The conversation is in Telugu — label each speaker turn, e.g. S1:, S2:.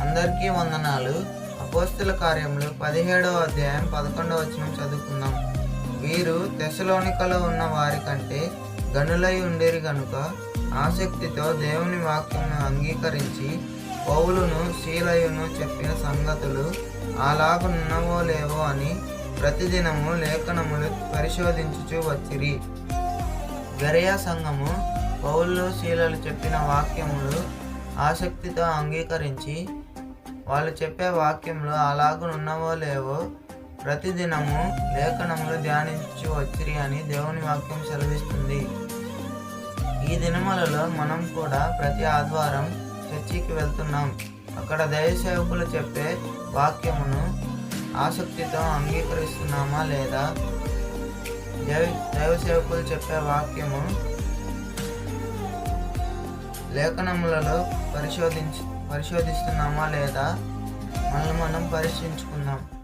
S1: అందరికీ వందనాలు. అపోస్తుల కార్యములు పదిహేడవ అధ్యాయం పదకొండవ వచనం చదువుకుందాం. వీరు దశలోనికలో ఉన్న వారి కంటే గనులై ఉండేరి గనుక ఆసక్తితో దేవుని వాక్యమును అంగీకరించి పౌలును శీలయును చెప్పిన సంగతులు అలాగున్నవో లేవో అని ప్రతిదినము లేఖనములు పరిశోధించుచూ వచ్చిరి. గరియా సంఘము పౌలు శీలలు చెప్పిన వాక్యములు ఆసక్తితో అంగీకరించి వాళ్ళు చెప్పే వాక్యంలో అలాగునున్నవో లేవో ప్రతిదినము లేఖనములు ధ్యానించి వచ్చిరి అని దేవుని వాక్యం సెలవిస్తుంది. ఈ దినములలో మనం కూడా ప్రతి ఆదివారం చర్చికి వెళ్తున్నాం. అక్కడ దైవసేవకులు చెప్పే వాక్యమును ఆసక్తితో అంగీకరిస్తున్నామా లేదా? దైవ దైవసేవకులు చెప్పే వాక్యము లేఖనములలో పరిశోధించి పరిశోధిస్తున్నామా లేదా? మనల్ని మనం పరీక్షించుకుందాం.